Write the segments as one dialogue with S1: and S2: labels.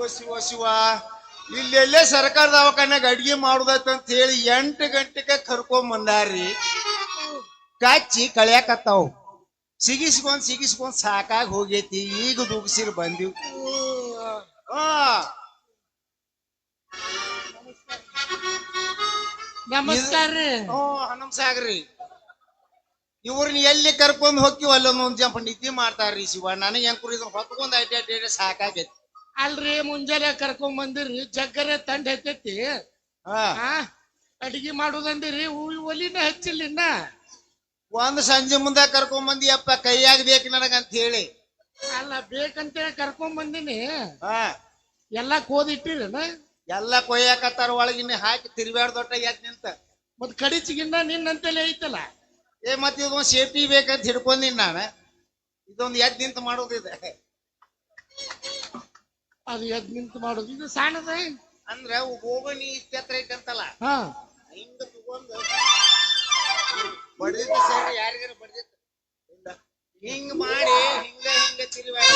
S1: ಶಿವ ಶಿವ ಶಿವ ಇಲ್ಲೆಲ್ಲೇ ಸರ್ಕಾರ ದವಾಖಾನ್ಯಾಗ ಅಡ್ಗೆ ಅಂತ ಹೇಳಿ ಎಂಟು ಗಂಟೆಗೆ ಕರ್ಕೊಂಡ್ ಬಂದಾರ್ರಿ. ಕಚ್ಚಿ ಕಳ್ಯಾಕತ್ತಾವ್. ಸಿಗಿಸ್ಕೊಂಡ್ ಸಿಗಿಸ್ಕೊಂಡ್ ಸಾಕಾಗಿ ಹೋಗೈತಿ. ಈಗ ದುಗ್ಸಿರ್ ಬಂದಿವ್. ಆ
S2: ನಮಸ್ಕಾರ.
S1: ಹನುಮ್ ಸಾಗ್ರಿ ಇವ್ರನ್ನ ಎಲ್ಲಿ ಕರ್ಕೊಂಡ್ ಹೋಗ್ತಿವಲ್ಲ ಒಂದ್ ಜಂಪ್ ನಿದ್ದೆ ಮಾಡ್ತಾರ್ರಿ ಶಿವ. ನನಗೆ ಹೆಂಗ್ ಇದನ್ನ ಹೊತ್ಕೊಂಡ್ ಐಟಿ ಐಟಿ ಸಾಕಾಗೈತಿ.
S2: ಅಲ್ರಿ ಮುಂಜಾನೆ ಕರ್ಕೊಂಡ್ ಬಂದಿರಿ ಜಗ್ಗರೆ ತಂಡ ಹತ್ತೈತಿ.
S1: ಹಾ.
S2: ಆ ಅಡಿಗೆ ಮಾಡುದಂದಿರಿ ಒಲಿನ ಹಚ್ಚಿಲ್ಲ ಇನ್ನ.
S1: ಒಂದ್ ಸಂಜೆ ಮುಂದೆ ಕರ್ಕೊಂಡ್ ಬಂದಿ ಅಪ್ಪ ಕೈಯಾಗ ಬೇಕು ನನಗಂತ ಹೇಳಿ.
S2: ಅಲ್ಲ ಬೇಕಂತೇಳಿ ಕರ್ಕೊಂಡ್ ಬಂದಿನಿ.
S1: ಎಲ್ಲ
S2: ಎಲ್ಲಾ ಕೋದಿಟ್ಟಿರೇನ
S1: ಎಲ್ಲ ಕೊಯ್ಯಾಕತ್ತಾರ ಒಳಗಿನ ಹಾಕಿ ತಿರ್ಬ್ಯಾಡ್ ದೊಡ್ಡ ಎದ್ ನಿಂತ.
S2: ಮತ್ ಕಡಿಚಿಗಿನ್ನ ನಿನ್ನಂತಲೇ ಐತಲ್ಲ?
S1: ಏ ಮತ್ ಇದೊಂದ್ ಸೇಫ್ಟಿ ಬೇಕಂತ ಹಿಡ್ಕೊಂಡಿನ್ ನಾನ. ಇದೊಂದ್ ಎದ್ ನಿಂತ ಮಾಡೋದಿದೆ.
S2: ಅದು ಎದ್ ನಿಂತು ಮಾಡೋದು. ಇದು ಸಣ್ಣದ.
S1: ಅಂದ್ರ ಹೋಗಣಿ ಇಷ್ಟ ಹತ್ರ ಐತಂತಲ್ಲ?
S2: ಹಾ.
S1: ಹಿಂಗ ತಗೊಂಡು ಬಡ್ದಿತ್ತು ಸರ್ ಯಾರಿಗಾರ ಬಡ್ದಿತ್ತು ಹಿಂಗ ಮಾಡಿ ಹಿಂಗ ಹಿಂಗ ತಿರುವಾಡ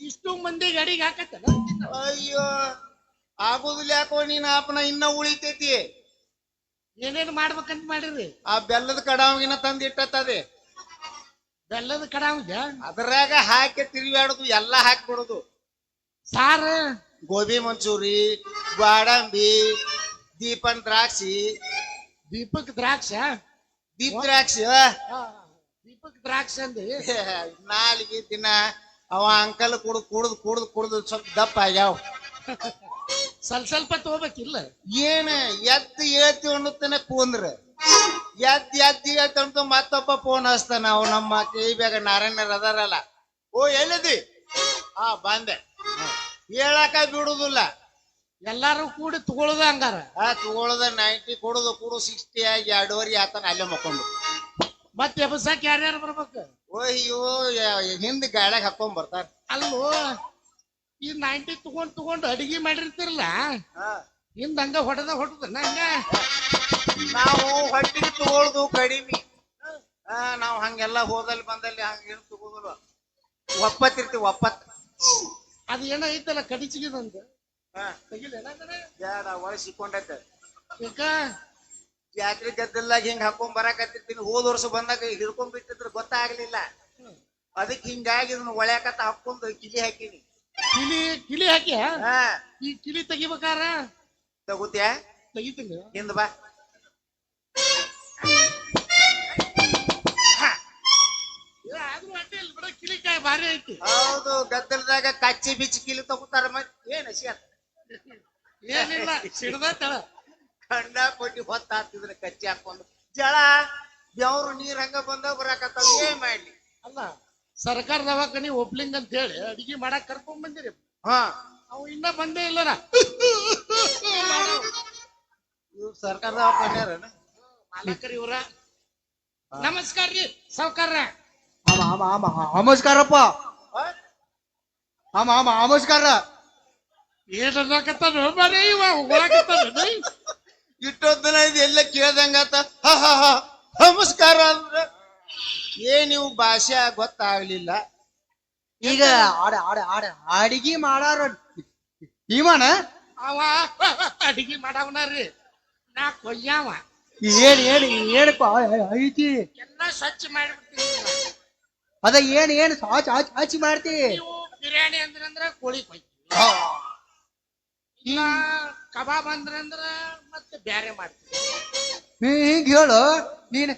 S2: ಇಷ್ಟು ಮಂದಿ ಗಡಿಗೆ ಹಾಕತ್ತಲ್ಲ?
S1: ಅಯ್ಯೋ ಆಗೋದಿಲ್ಲ ಯಾಕೋ ನೀನ್ ಆಪನ ಇನ್ನ ಉಳಿತೈತಿ.
S2: ಏನೇನ್ ಮಾಡ್ಬೇಕಂತ ಮಾಡಿರಿ?
S1: ಆ ಬೆಲ್ಲದ ಕಡಾವಿನ ತಂದ್ ಇಟ್ಟತ್ತದೆ.
S2: ಬೆಲ್ಲದ ಕಡಾವಿಗೆ
S1: ಅದ್ರಾಗ ಹಾಕಿ ತಿರುಗಾಡುದು ಎಲ್ಲಾ ಹಾಕ್ಬಿಡುದು
S2: ಸಾರ?
S1: ಗೋಬಿ ಮಂಚೂರಿ ಗೋಡಂಬಿ ದೀಪನ್ ದ್ರಾಕ್ಷಿ.
S2: ದೀಪಕ್ ದ್ರಾಕ್ಷ?
S1: ದೀಪ್ ದ್ರಾಕ್ಷಿ
S2: ದೀಪಕ್ ದ್ರಾಕ್ಷ ಅಂದಿ
S1: ನಾಲ್ಗೆ ದಿನ ಅವ ಅಂಕಲ್ ಕುಡ್ದು ಕುಡ್ದು ಕುಡ್ದು ಕುಡ್ದು ಸ್ವಲ್ಪ ದಪ್ಪ ಆಗ್ಯಾವ.
S2: ಸ್ವಲ್ಪ ಸ್ವಲ್ಪ ತಗೋಬೇಕಿಲ್ಲ?
S1: ಏನ ಎತ್ತಿ ಏತಿ ಅನ್ನುತ್ತಾನೆ ಕೂಂದ್ರ. ಎದ್ ಎದ್ದು ಹೇಳ್ತಂತ ಮತ್ತೊಬ್ಬ ಫೋನ್ ಹಚ್ತಾನ. ಅವ್ ನಮ್ಮ ಬೇಗ ನಾರಾಯಣರ್ ಅದಾರಲ್ಲ. ಓ ಎಲ್ಲಿದಿ ಹಾ ಬಂದೆ. ಹೇಳಕ ಬಿಡುದಿಲ್ಲ.
S2: ಎಲ್ಲಾರು ಕೂಡಿ ತಗೊಳ್ಳೋದ ಹಂಗಾರ?
S1: ಆ ತಗೊಳದ ನೈಂಟಿ ಕೊಡುದು ಕೂಡ ಸಿಕ್ಸ್ಟಿ ಆಗಿ ಎರಡುವರೆ ಆತನ ಅಲ್ಲೇ ಮಕ್ಕೊಂಡು.
S2: ಮತ್ತೆ ಎಬ್ಸಕ್ ಯಾರ್ಯಾರು ಬರ್ಬೇಕು?
S1: ಅಯ್ಯೋ ಹಿಂದ್ ಗಾಳ್ಯಾಗ ಹಾಕೊಂಡ್ ಬರ್ತಾರ.
S2: ಅಲ್ಲೋ ಈ ನೈಂಟಿ ತಗೊಂಡ್ ತಗೊಂಡ್ ಅಡಿಗೆ ಮಾಡಿರ್ತಿರಲ್ಲ. ಹಿಂದ ಹಂಗ ಹೊಡೆದ ಹೊಡೆದ ಹಂಗ?
S1: ನಾವು ಹೊಟ್ಟಿ ತಗೊಳ್ದು ಕಡಿಮೆ. ನಾವು ನಾವ್ ಹಂಗೆಲ್ಲ ಹೋದಲ್ಲಿ ಬಂದಲ್ಲಿ ಹಂಗೇನು ತಗೋದಿಲ್ಲ ಒಪ್ಪತ್ತಿರ್ತೀವಿ ಒಪ್ಪತ್
S2: ಅದ ಏನೋ ಐತಲ್ಲ ಕಡಿಚಿಗಿದಂತ?
S1: ಬ್ಯಾಡ ಒಳ ಸಿಕ್ಕೊಂಡೈತೆ ಜಾತ್ರೆ ಗದ್ದಲ್ದಾಗ ಹಿಂಗ್ ಹಾಕೊಂಡ್ ಬರಾಕತ್ತಿರ್ತೀನಿ. ಹೋದ ವರ್ಷ ಬಂದಾಗ ಹಿಡ್ಕೊಂಡ್ ಬಿಟ್ಟಿದ್ರ ಗೊತ್ತಾಗ್ಲಿಲ್ಲ. ಅದಕ್ಕೆ ಹಿಂಗಾಗಿ ಇದನ್ನ ಒಳ್ಯಾಕತ್ತ ಹಾಕೊಂಡು ಕಿಲಿ ಹಾಕಿನಿ.
S2: ಕಿಲಿ ಕಿಲಿ ಹಾಕಿ
S1: ಹಾ.
S2: ಈ ಕಿಲಿ ತೆಗಿಬೇಕಾರ
S1: ತಗೋತ್ಯಾ?
S2: ತೆಗಿತೀನಿ.
S1: ಹಿಂದ ಬಾ.
S2: ಭಾರಿ ಐತಿ.
S1: ಹೌದು ಗದ್ದಲದಾಗ ಕಚ್ಚಿ ಬಿಚ್ಚಿ ಕಿಲಿ ತಗೋತಾರ ಮತ್ ಏನ್ ಹಸಿಯತ್
S2: ಏನಿಲ್ಲ ಕಂಡ
S1: ಕೊಟ್ಟಿ ಹೊತ್ತ ಹಾಕ್ತಿದ್ರ ಕಚ್ಚಿ ಹಾಕೊಂಡು ಜಳ ಬೆವ್ರು ನೀರ್ ಹಂಗ ಬಂದ ಬರಾಕತ್ತಾವ ಏನ್ ಮಾಡ್ಲಿ?
S2: ಅಲ್ಲ ಸರ್ಕಾರ ದವಾಖಾನಿ ಓಪ್ಲಿಂಗ್ ಅಂತ ಹೇಳಿ ಅಡಿಗೆ ಮಾಡಕ್ ಕರ್ಕೊಂಡ್ ಬಂದಿರಿ.
S1: ಹಾ.
S2: ಅವು ಇನ್ನ ಬಂದೇ ಇಲ್ಲರ
S1: ಇವ್ರು ಸರ್ಕಾರದ ಹಾಕೊಂಡ್ಯಾರನ
S2: ಮಾಲಕರಿ ಇವ್ರ. ನಮಸ್ಕಾರ ರೀ ಸಾವ್ಕಾರ
S3: ಆಮ ಆಮ ಆಮ ನಮಸ್ಕಾರಪ್ಪ ಆಮ ಆಮ ನಮಸ್ಕಾರ
S2: ಏನ್ ಅನ್ನಕತ್ತಾನ ಬರೀ ಇವ ಹೋಗಕತ್ತಾನ
S1: ಇಟ್ಟೊತ್ತನ ಇದು ಎಲ್ಲ ಕೇಳ್ದಂಗಾತ ನಮಸ್ಕಾರ ಅಂದ್ರ ಏನ್ ನೀವು ಭಾಷೆ ಗೊತ್ತಾಗ್ಲಿಲ್ಲ.
S3: ಈಗ ಆಡ ಆಡ ಆಡ ಅಡಿಗೆ ಮಾಡಾರ ಈಮನ
S2: ಅವ ಅಡಿಗೆ ಮಾಡವನರಿ ನಾ ಕೊಯ್ಯಾವ
S3: ಏನ್ ಏನ್ ಏನಪ್ಪ ಐತಿ
S2: ಎಲ್ಲ ಸ್ವಚ್ಛ ಮಾಡಿಬಿಡ್ತೀನಿ
S3: ಅದ ಏನ್ ಏನ್ ಆಚಿ ಹಾಚ್ ಆಚಿ ಮಾಡ್ತಿ?
S2: ನೀವು ಬಿರಿಯಾನಿ ಅಂದ್ರಂದ್ರ ಕೋಳಿ ಕೊಯ್ತೀವಿ. ಇನ್ನ ಕಬಾಬ್ ಅಂದ್ರಂದ್ರ ಮತ್ತೆ ಬ್ಯಾರೆ ಮಾಡ್ತೀವಿ.
S3: ನೀ ಹಿಂಗ್ ಹೇಳು ನೀನ್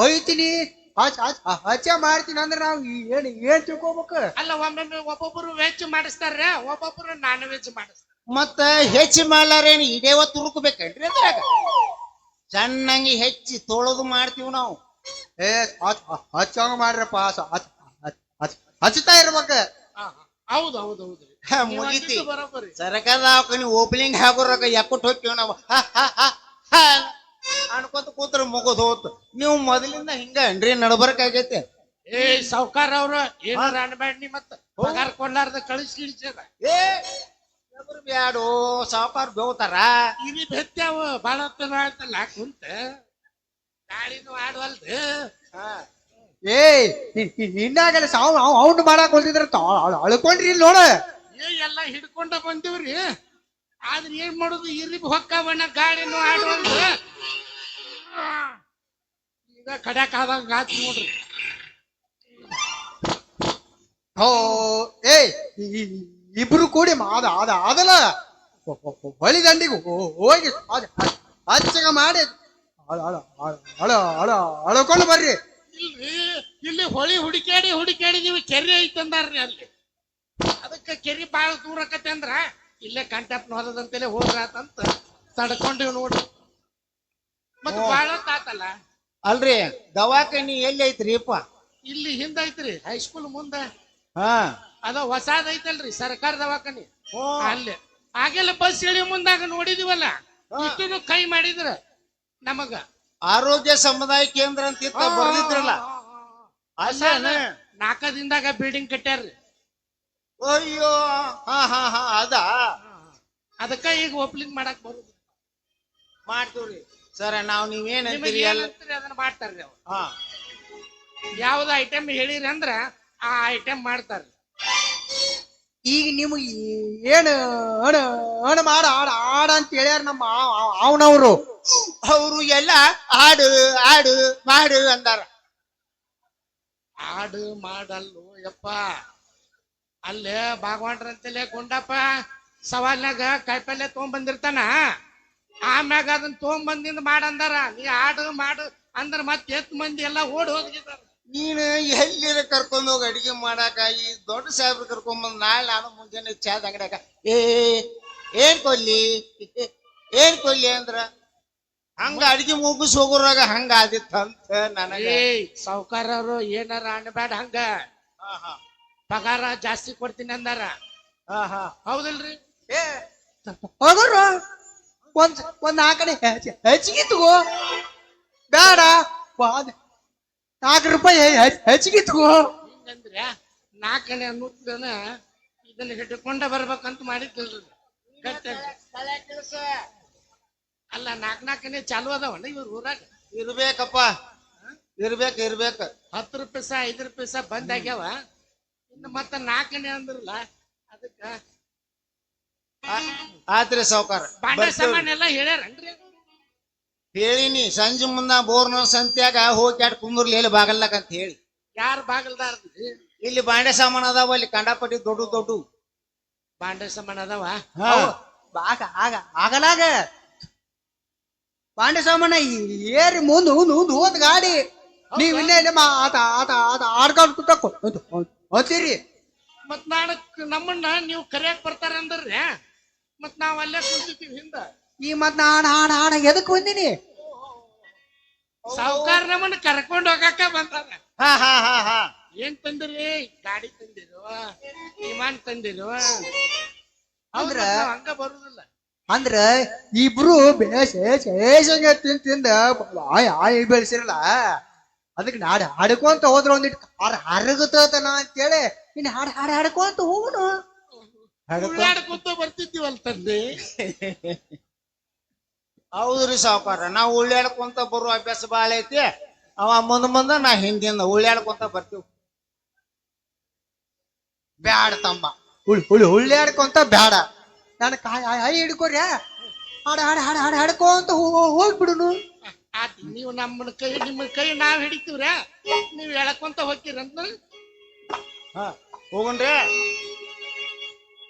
S3: ಹೊಯ್ತೀನಿ ಹಚ್ ಹಚ್ ಹಚ್ಚ ಮಾಡ್ತೀನಿ ಅಂದ್ರೆ ನಾವು ಏನ್ ಏನ್ ತಿಳ್ಕೊಬೇಕು?
S2: ಅಲ್ಲ ಒಮ್ಮೊಮ್ಮೆ ಒಬ್ಬೊಬ್ರು ವೆಜ್ ಮಾಡಿಸ್ತಾರ ಒಬ್ಬೊಬ್ರು ನಾನ್ ವೆಜ್ ಮಾಡಿಸ್ತಾರ
S1: ಮತ್ತ ಹೆಚ್ಚು ಮಾಡ್ಲಾರೇನು? ಇದೇವ ತುರುಕ್ಬೇಕೇನ್ರಿ ಅದ್ರಾಗ? ಚೆನ್ನಾಗಿ ಹೆಚ್ಚಿ ತೊಳೆದು ಮಾಡ್ತೀವಿ ನಾವು.
S3: ಏ ಹಚ್ ಹಚ್ಚಂಗ ಮಾಡ್ರಪ್ಪ ಹಚ್ ಹಚ್ ಹಚ್ ಹಚ್ತಾ ಇರ್ಬೇಕ.
S2: ಹೌದು ಹೌದು ಹೌದು.
S1: ಮುಗಿತಿ. ಸರಕಾರ ದವಾಖಾನಿ ಓಪನಿಂಗ್ ಹಾಕೋರಕ ಯಾಕೊಟ್ ಹೋಗ್ತೀವಿ ನಾವು. ಹ, ಹ, ಹ, ಹ. ಅನ್ಕೋತ ಕೂತ್ರ ಮುಗಿದ್ ಹೋತ್. ನೀವು ಮೊದಲಿಂದ ಹಿಂಗ ಏನ್ರಿ ನಡ್ಬರ್ಕಾಗೈತೆ
S2: ಏ ಸಾವ್ಕಾರ ಅವ್ರ ಏನಾರ ಅನ್ಬೇಡ್ನಿ ಮತ್ತ? ಪಗಾರ ಕೊಡ್ಲಾರ್ದ ಕಳಿಸ್ ಗಿಳಿಸ್ಯಾರ.
S1: ಏ ಎಬ್ರು ಸಾವ್ಕಾರ ಬೇವ್ತಾರ.
S2: ಇರಿ ಬೆತ್ಯಾವ ಬಾಳ ಹೊತ್ತನ ಆಯ್ತಲ್ಲ ಕುಂತ. ಗಾಳಿನೂ ಆಡ್ವಲ್ದು.
S3: ಏ ಇನ್ನಾಗಲ್ಲ ಸಾವು ಅವ್ನು ಮಾಡಕ್ ಹೊಲ್ತಿದ್ರ ಅಳ್ಕೊಂಡ್ರಿ ಇಲ್ಲಿ ನೋಡ.
S2: ಏ ಎಲ್ಲ ಹಿಡ್ಕೊಂಡ ಬಂದಿವ್ರಿ. ಆದ್ರೆ ಏನ್ ಮಾಡುದು? ಇರಿಬ್ ಹೊಕ್ಕವಣ್ಣ ಗಾಡಿನೂ ಆಡುವಂತ ಈಗ ಕಡ್ಯಾಕ್ ಆದಾಗ ಆತ್ ನೋಡ್ರಿ.
S3: ಓ ಏ ಇಬ್ರು ಕೂಡಿ ಮಾದ ಅದ ಅದಲ್ಲ ಬಳಿ ಹೊಳಿ ದಂಡಿಗೆ ಹೋಗಿ ಹಚ್ಚಗ ಮಾಡಿ. ಅಳ ಅಳ ಅಳ ಅಳ ಅಳ ಅಳ್ಕೊಂಡು ಬರ್ರಿ.
S2: ಇಲ್ರಿ ಇಲ್ಲಿ ಹೊಳಿ ಹುಡುಕ್ಯಾಡಿ ನೀವು ಕೆರೆ ಐತಂದಾರ್ರಿ ಅಲ್ಲಿ. ಅದಕ್ಕೆ ಕೆರೆ ಬಾಳ ದೂರ ಆಕತ್ತೆ ಅಂದ್ರ ಇಲ್ಲೇ ಕಂಟಪ್ನ ಹೊಲದಂತೆಲೆ ಹೋದ್ರಾತಂತ ತಡ್ಕೊಂಡಿವ್ ನೋಡ್ರಿ ಮತ್. ಬಾಳ ತಾತಲ್ಲ
S1: ಅಲ್ರಿ ದವಾಖಾನಿ ಎಲ್ಲಿ ಐತ್ರಿಪ್ಪ
S2: ಇಲ್ಲಿ ಹಿಂದ ಐತ್ರಿ ಹೈಸ್ಕೂಲ್ ಮುಂದ.
S1: ಹಾ.
S2: ಅದ ಹೊಸಾದ್ ಐತಲ್ರಿ ಸರ್ಕಾರ ದವಾಖಾನಿ. ಅಲ್ಲಿ. ಆಗೆಲ್ಲ ಬಸ್ ಇಳಿ ಮುಂದಾಗ ನೋಡಿದಿವಲ್ಲ. ಇಷ್ಟು ಕೈ ಮಾಡಿದ್ರ ನಮಗ.
S1: ಆರೋಗ್ಯ ಸಮುದಾಯ ಕೇಂದ್ರ ಅಂತ ಇತ್ತ ಬರ್ದಿದ್ರಲ್ಲ. ನಾಕ
S2: ನಾಲ್ಕದಿಂದಾಗ ಬಿಲ್ಡಿಂಗ್ ಕಟ್ಟ್ಯಾರ್ರಿ.
S1: ಅಯ್ಯೋ ಹಾ ಹಾ ಹಾ ಅದ?
S2: ಅದಕ್ಕ ಈಗ ಓಪನಿಂಗ್ ಮಾಡಕ್ ಬರುದು
S1: ಮಾಡ್ತೀವ್ರಿ. ಸರ ನಾವ್ ನೀವೇನ್ ಅಂತೀರಿ?
S2: ಅದನ್ನ ಮಾಡ್ತಾರ್ರಿ ಅವ್ರು.
S1: ಹಾ.
S2: ಯಾವ್ದು ಐಟಮ್ ಹೇಳಿರಿ ಅಂದ್ರ ಆ ಐಟಮ್ ಮಾಡ್ತಾರ್ರಿ.
S3: ಈಗ ನಿಮ್ಗೆ ಏನು ಅಣ ಅಣ ಮಾಡ ಆಡ ಆಡ ಅಂತ ಹೇಳ್ಯಾರ ನಮ್ಮ ಅವನವರು.
S1: ಅವರು ಎಲ್ಲ ಆಡು ಆಡು, ಮಾಡು ಅಂದಾರ.
S2: ಆಡು, ಮಾಡಲ್ಲು, ಯಪ್ಪ. ಅಲ್ಲೇ ಭಾಗವಾನ್ರ ಅಂತಲೇ ಗುಂಡಪ್ಪ ಸವಾಲ್ನಾಗ ಕಾಯಿಪಲ್ಲೆ ತೊಗೊಂಬಂದಿರ್ತಾನ. ಆಮ್ಯಾಗ ಅದನ್ನ ತೊಗೊಂಬಂದಿಂದ ಮಾಡಂದಾರ ನೀ ಆಡು, ಮಾಡು ಅಂದ್ರ ಮತ್ತೆ ಎತ್ ಮಂದಿ ಎಲ್ಲ ಓಡ್ ಹೋಗಿದಾರ
S1: ನೀನು ಎಲ್ಲಿರ ಕರ್ಕೊಂಡು ಹೋಗಿ ಅಡಿಗೆ ಮಾಡಾಕ? ಈ ದೊಡ್ಡ ಸಾಹೇಬ್ರ ಕರ್ಕೊಂಬಂದ್ ನಾಳೆ ನಾನು ಮುಂಜಾನೆ ಚಾದ ಅಂಗಡ್ಯಾಗ ಏ ಏನ್ ಕೊಲ್ಲಿ ಏನ್ ಕೊಲ್ಲಿ ಅಂದ್ರ? ಹಂಗ ಅಡಿಗೆ ಮುಗಿಸ್ ಹೋಗೋರಾಗ ಹಂಗ ಆದಿತ್ತಂತ ನನಗೆ.
S2: ಸಾವ್ಕಾರರು ಏನಾರ ಅನ್ಬೇಡ ಹಂಗ. ಪಗಾರ ಜಾಸ್ತಿ ಕೊಡ್ತೀನಿ ಅಂದಾರ.
S1: ಹಾ ಹಾ.
S2: ಹೌದಿಲ್ರಿ?
S1: ಏ.
S3: ಹೋಗೋರು. ಒಂದ್ ಒಂದ್ ಆ ಕಡೆ ಹೆಚ್ಚಿಗೆ ತಗೋ ಬೇಡ. ನಾಲ್ಕು ರೂಪಾಯಿ ಹೆಚ್- ಹೆಚ್ಚಿಗೆ ತಗೋ
S2: ಹಿಂಗಂದ್ರೆ ನಾಲ್ಕನೇ ಅನ್ನುತ್ತನ ಇದನ್ನ ಹಿಡ್ಕೊಂಡ ಬರ್ಬೇಕಂತ ಮಾಡಿದ್ದಿಲ್ರಿ ಅಲ್ಲ ನಾಲ್ಕ ನಾಲ್ಕನೇ ಚಾಲು ಅದಾವಣ್ಣ ಇವ್ರ ಊರಾಗ?
S1: ಇರ್ಬೇಕಪ್ಪ. ಇರ್ಬೇಕು ಇರ್ಬೇಕ.
S2: ಹತ್ತು ರೂಪಾಯಿ ಸಹ ಐದು ರೂಪಾಯಿ ಸಹ ಬಂದ್ ಆಗ್ಯಾವ? ಇನ್ನು ಮತ್ತ ನಾಲ್ಕನೇ ಅಂದ್ರಲ್ಲ ಅದಕ್ಕ
S1: ಆತ್ರಿ ಸಾವುಕಾರ.
S2: ಬಾಂಡೆ ಸಾಮಾನ್ಯ ಎಲ್ಲ ಹೇಳ್ಯಾರನ್ರಿ
S1: ಹೇಳಿನಿ ಸಂಜೆ ಮುಂದ ಬೋರ್ನ ಸಂತ್ಯಾಗ ಹೋಗಿ ಕೆಟ್ಟ ಕುಂದರ್ಲಿ ಎಲ್ಲಿ ಬಾಗಲ್ನಾಗ ಅಂತ ಹೇಳಿ.
S2: ಯಾರ ಬಾಗಲ್ದಾರ
S1: ಇಲ್ಲಿ ಬಾಂಡೆ ಸಾಮಾನ್ ಅದಾವ ಅಲ್ಲಿ ಕಂಡಪಟ್ಟಿ ದೊಡ್ಡ ದೊಡ್ಡ.
S2: ಬಾಂಡೆ ಸಾಮಾನ್ ಅದಾವ?
S1: ಹಾ.
S3: ಆಗ ಆಗ ಆಗಲಾಗ. ಪಾಂಡೆ ಸಾಮಾನ ಏರಿ ಮುಂದ್ ಮುಂದ್ ಮುಂದ್ ಹೋದ್ ಗಾಡಿ. ನೀವ್ ಇನ್ನೇ ಇಲ್ಲ ಆತ ಆತ ಆತ ಆಡ್ಕೊಂಡು ಕೂತ ಹೋತೀರಿ
S2: ಮತ್ ನಾನು ನಮ್ಮನ್ನ ನೀವು ಕರಿಯಾಕ್ ಬರ್ತಾರ ಅಂದ್ರೆ ಮತ್ ನಾವ್ ಅಲ್ಲೇ ಕುಂತಿರ್ತೀವಿ ಹಿಂದ.
S3: ಈ ಮತ್ ನಾನ್ ಹಾಡ ಹಾಡ ಎದಕ್ ಬಂದಿನಿ?
S2: ಸಾವುಕಾರ ನಮ್ಮನ್ನ ಕರ್ಕೊಂಡ್ ಹೋಗಾಕ ಬಂದಾರ
S1: ಹಾ ಹಾ ಹಾ ಹಾ.
S2: ಏನ್ ತಂದಿರಿ? ಗಾಡಿ ತಂದಿರು? ವಿಮಾನ ತಂದಿರು?
S3: ಅಂದ್ರ?
S2: ಹಂಗ ಬರುದಿಲ್ಲ.
S3: ಅಂದ್ರ ಇಬ್ರು ಬೇಸಂಗ ತಿಂದ್ ತಿಂದ ಆಯ್ ಆಯ್ ಬೆಳೆಸಿರಲ್ಲ. ಅದಕ್ಕೆ ನಾಡ್ ಹಾಡ್ಕೊಂತ ಹೋದ್ರ ಒಂದಿಟ್ಟು ಕಾರ್ ಹರಗತನ ಅಂತೇಳಿ ಇನ್ ಹಾಡ್ ಹಾಡ್ ಹಾಡ್ಕೊಂತ ಹೋಗುನು.
S2: ಉಳ್ಳಾಡ್ಕೊಂತ ಬರ್ತಿದ್ದೀವಲ್ ತಂದೆ.
S1: ಹೌದ್ರಿ ಸಾವುಕಾರ ನಾವು ಉಳ್ಳಾಡ್ಕೊಂತ ಬರುವ ಅಭ್ಯಾಸ ಬಾಳ ಐತಿ. ಅವ ಮುಂದ ಮುಂದ ನಾ ಹಿಂದಿಂದ ಉಳ್ಳಾಡ್ಕೊಂತ ಬರ್ತೀವಿ.
S3: ಬ್ಯಾಡ ತಮ್ಮ. ಹುಳಿ ಹುಳಿ ಉಳ್ಳಾಡ್ಕೊಂತ ಬ್ಯಾಡ. ನಾನು ಕಾಯ್ ಹಿಡ್ಕೊರ್ಯ? ಹಾಡ ಹಾಡ ಹಾಡ ಹಾಡ ಹಾಡ್ಕೊಂತ ಹೋಗ್ಬಿಡು ಹೋಗ್ಬಿಡುನು.
S2: ಆತ್ ನೀವು ನಮ್ಮ ಕೈ ನಿಮ್ಮ ಕೈ ನಾವ್ ಹಿಡಿತೀವ್ರ? ನೀವ್ ಹೇಳಕೊಂತ ಹೋಗ್ತೀರಂತ?
S1: ಹಾ ಹೋಗಣ್ರಿ.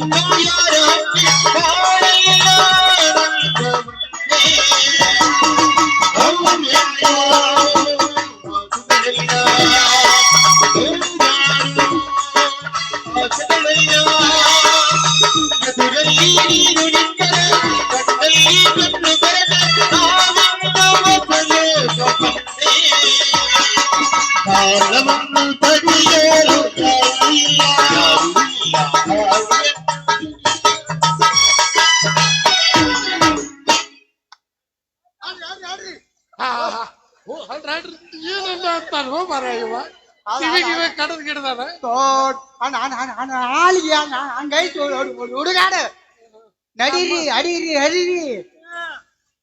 S4: Parliament, ನಡೀರಿ ಅಡೀರಿ ಹರಿರಿ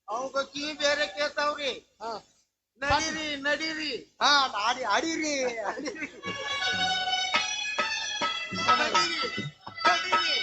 S1: அவங்க ಕೀ ಬೇರೆ ಕೇಳ್ತಾವ್ರಿ ನಡೀರಿ ನಡೀರಿ
S4: ಹಾ ನಾಡಿ ಅಡೀರಿ ಅಡೀರಿ ನಡೀರಿ